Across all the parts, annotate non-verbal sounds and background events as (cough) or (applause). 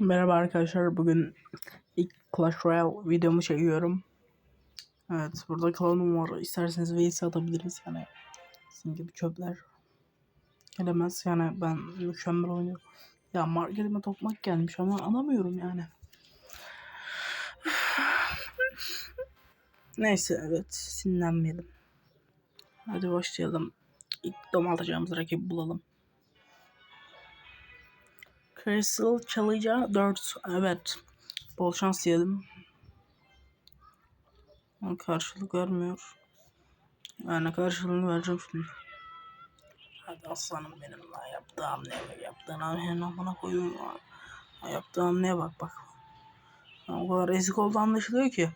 Merhaba arkadaşlar. Bugün ilk Clash Royale videomu çekiyorum. Evet, burada klanım var. İsterseniz VS atabiliriz yani. Sizin gibi çöpler. Gelemez yani ben mükemmel oynuyorum. Ya marketime tokmak gelmiş ama alamıyorum yani. (sighs) Neyse evet sinirlenmeyelim. Hadi başlayalım. İlk domaltacağımız rakibi bulalım. Crystal Challenger 4. Evet. Bol şans diyelim. Ama Karşılık vermiyor. Yani karşılığını vereceğim şimdi. Hadi aslanım benim la yaptığım ne yaptığın hamle amına koyayım ya. Ha, Yaptığı hamleye bak bak. Ya, o kadar ezik olduğu anlaşılıyor ki.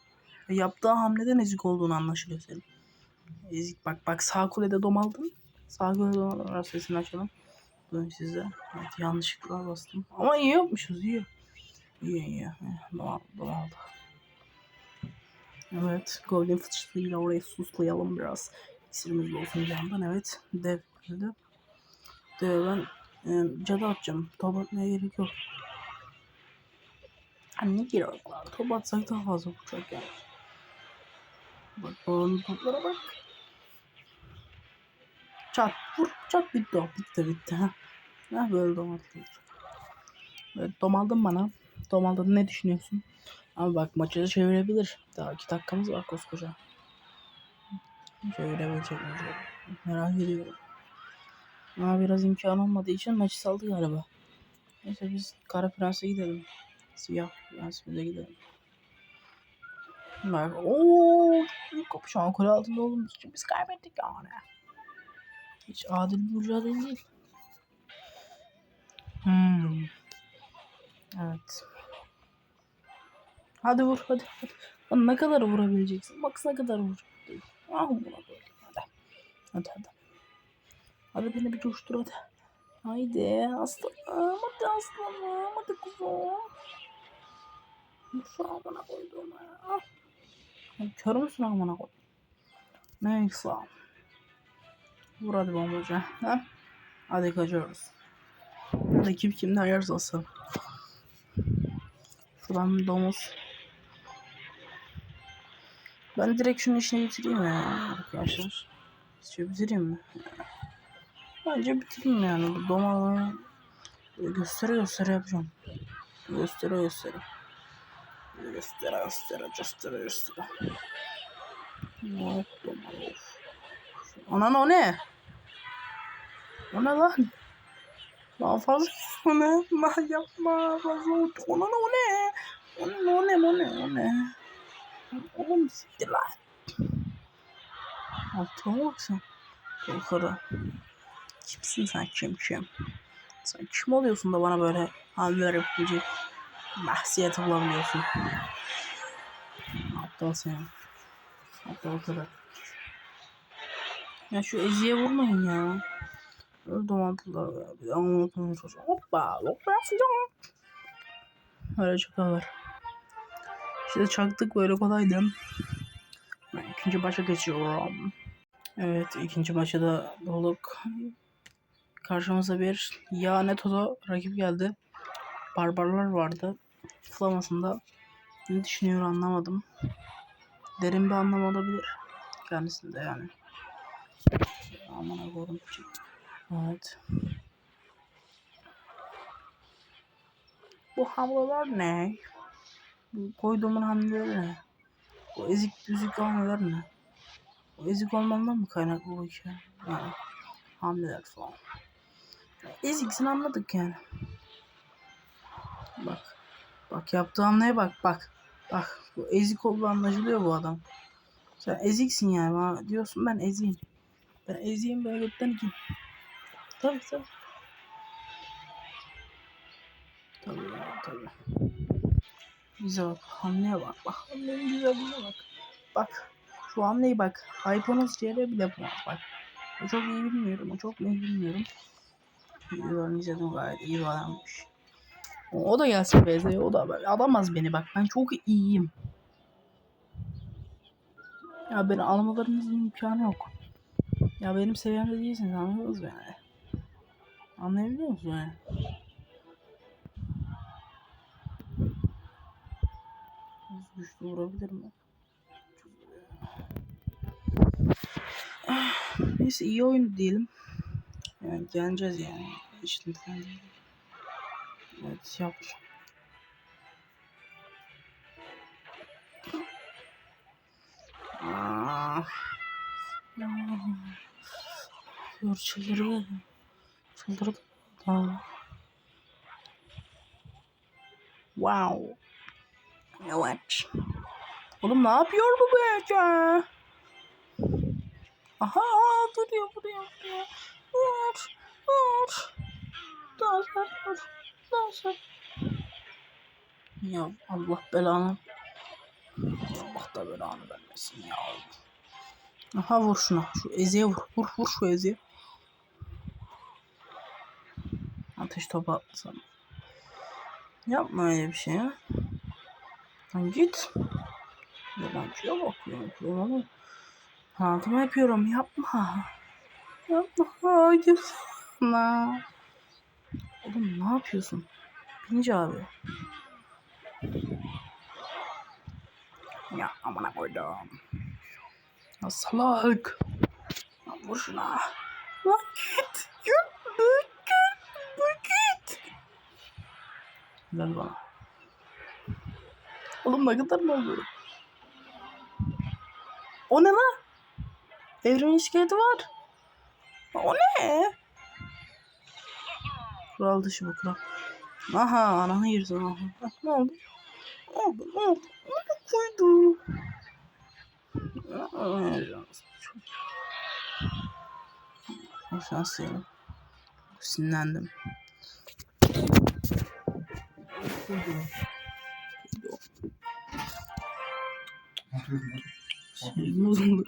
Yaptığı hamleden ezik olduğunu anlaşılıyor senin. Ezik bak bak sağ kulede domaldın. Sağ kulede domaldın. Sesini açalım. Bugün size. Evet yanlışlıkla bastım. Ama iyi yapmışız iyi. İyi iyi. Domal, domaldı. Evet. Golden fıçısıyla orayı suslayalım biraz. İksirimiz olsun bir yandan. Evet. Dev geldi. Dev ben e, cadı atacağım. Top atmaya gerek yok. Hani ne gerek var? Top atsak daha fazla vuracak yani. Bak onun toplara bak. Çat vur çat bitti o bitti bitti. Ha böyle domaltılır. Evet domaldın bana. Domaldın ne düşünüyorsun? Ama bak maçı da çevirebilir. Daha iki dakikamız var koskoca. Çevirebilecek mi? Merak ediyorum. Ama biraz imkan olmadığı için maçı saldı galiba. Neyse biz Kara Prens'e gidelim. Siyah Prens'imize gidelim. Bak ooo şu an kule altında olduğumuz için biz kaybettik yani. Hiç adil bir mücadele değil. Hmm. Evet. Hadi vur hadi. hadi. Lan ne kadar vurabileceksin? Ne kadar vur. Ah buna böyle. Hadi. Hadi hadi. Hadi beni bir coştur hadi. Haydi aslanım. Hadi aslanım. Hadi kuzum. Şu amına koydum ya. Ya Kör müsün amına koy? Neyse. Vur hadi bombacı. Ha? Hadi kaçıyoruz. Hadi kim kimden yarız alsın. Şuradan domuz. Ben direkt şunun işini bitireyim ya arkadaşlar. Sizce bitireyim mi? Bence bitireyim yani. Bu domaları göstere göstere yapacağım. Göstere göstere. Göstere göstere göstere göstere. Yok domal of. Anan o ne? O ne lan? Daha fazla o ne? Ma yapma fazla oldu. Ona ne o ne? O ne o ne o ne o ne? Oğlum siktir lan. Altıma bak sen. Yukarı. Kimsin sen kim kim? Sen kim oluyorsun da bana böyle hamleler yapabilecek mahsiyet bulabiliyorsun? Aptal sen. Aptal kadar. Ya şu Ezi'ye vurmayın ya. Anlatmaya çalışıyorum. Hoppa. Hoppa yapacağım. Öyle çakalar. İşte çaktık böyle kolaydı. Ben ikinci başa geçiyorum. Evet ikinci maçı da bulduk. Karşımıza bir ya Toto rakip geldi. Barbarlar vardı. Flamasında ne düşünüyor anlamadım. Derin bir anlam olabilir. Kendisinde yani. Aman koydum. Evet. Bu hamleler ne? Bu koyduğumun hamleleri ne? Bu ezik düzük hamleler ne? Bu ezik olmamdan mı kaynaklı bu ki? Yani hamleler falan. Eziksin anladık yani. Bak. Bak yaptığı hamleye bak bak. Bak bu ezik olduğu anlaşılıyor bu adam. Sen eziksin yani bana diyorsun ben eziyim. Ben eziyim götten iki. Tabii tabii. Tabii tabii. Bize bak hamleye bak bak. Hamlenin güzelliğine bak. Bak. Şu hamleyi bak. Hyponos CR bile bu bak. O çok iyi bilmiyorum. O çok iyi bilmiyorum. Videolarını izledim gayet iyi bir adammış. O, o da gelsin BZ'ye. O da böyle alamaz beni bak. Ben çok iyiyim. Ya beni almalarınızın imkanı yok. Ya benim seviyemde değilsiniz anladınız mı yani? Anlayabiliyor musun yani? güçlü vurabilir mi? Neyse iyi oyun diyelim. Yani geleceğiz yani. İşinden değil. Evet yap. Ah. Yor çıldırdı. Çıldırdı. Aa. Wow. Evet. Oğlum ne yapıyor bu gece? Aha duruyor duruyor duruyor. Dur dur. Dur dur dur. Dur. Ya Allah belanı. Allah da belanı vermesin ya. Aha vur şuna. Şu eziye vur. Vur vur şu eziye. Ateş topu atlasana. Yapma öyle bir şey ya. Lan git. Yalancıya bakıyor. Yapıyorum ama. Altıma yapıyorum. Yapma. Yapma. Hayır. Yapma. Oğlum ne yapıyorsun? Binci abi. Ya amına koydum. Ya salak. Lan vur şuna. Lan. Git. Ver bana. Oğlum ne kadar mı oluyor? O ne lan? Evrimin iskeleti var. O ne? Kural dışı bu kural. Aha ananı yersin aha. Ah, Ne oldu? Ne oldu? Ne oldu? Ne koydu? Şans yerim. Sinirlendim. Sinirim bozuldu.